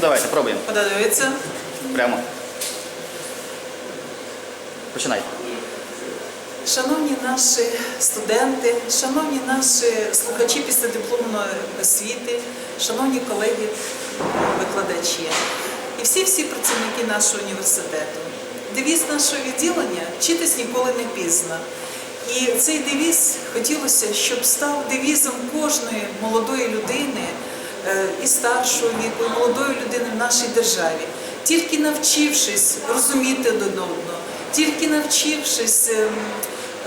Давайте, пробуємо. Подивиться. Прямо. Починай. Шановні наші студенти, шановні наші слухачі після дипломної освіти, шановні колеги викладачі і всі-всі працівники нашого університету. Девіз нашого відділення вчитись ніколи не пізно. І цей девіз хотілося, щоб став девізом кожної молодої людини і старшого віку, і молодої людини в нашій державі. Тільки навчившись розуміти один одного, тільки навчившись ем,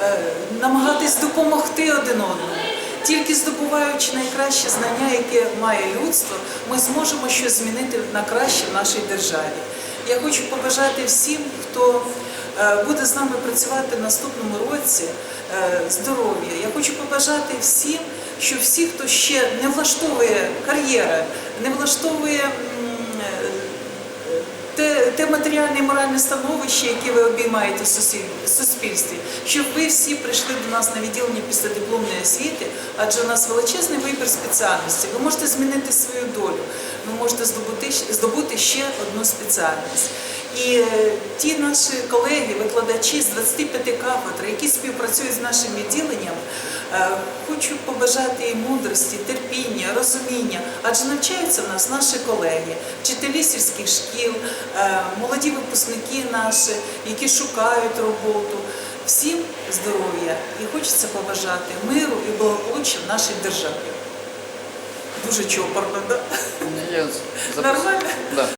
е, намагатись допомогти один одному. Тільки здобуваючи найкраще знання, яке має людство, ми зможемо щось змінити на краще в нашій державі. Я хочу побажати всім, хто е, буде з нами працювати в наступному році, е, здоров'я. Я хочу побажати всім, що всі, хто ще не влаштовує кар'єра, не влаштовує е, те, те матеріальне і моральне становище, яке ви обіймаєте в суспільстві, щоб ви всі прийшли до нас на відділення після дипломної освіти, адже у нас величезний вибір спеціальностей. Ви можете змінити свою долю, ви можете здобути, здобути ще одну спеціальність. І е, ті наші колеги, викладачі з 25 кафедр, які співпрацюють з нашим відділенням, хочу побажати їм мудрості, терпіння, розуміння, адже навчаються в нас наші колеги, вчителі сільських шкіл, е, молоді випускники наші, які шукають роботу. Всім здоров'я і хочеться побажати миру і благополуччя в нашій державі. Дуже чопорно, да? Нормально? Да.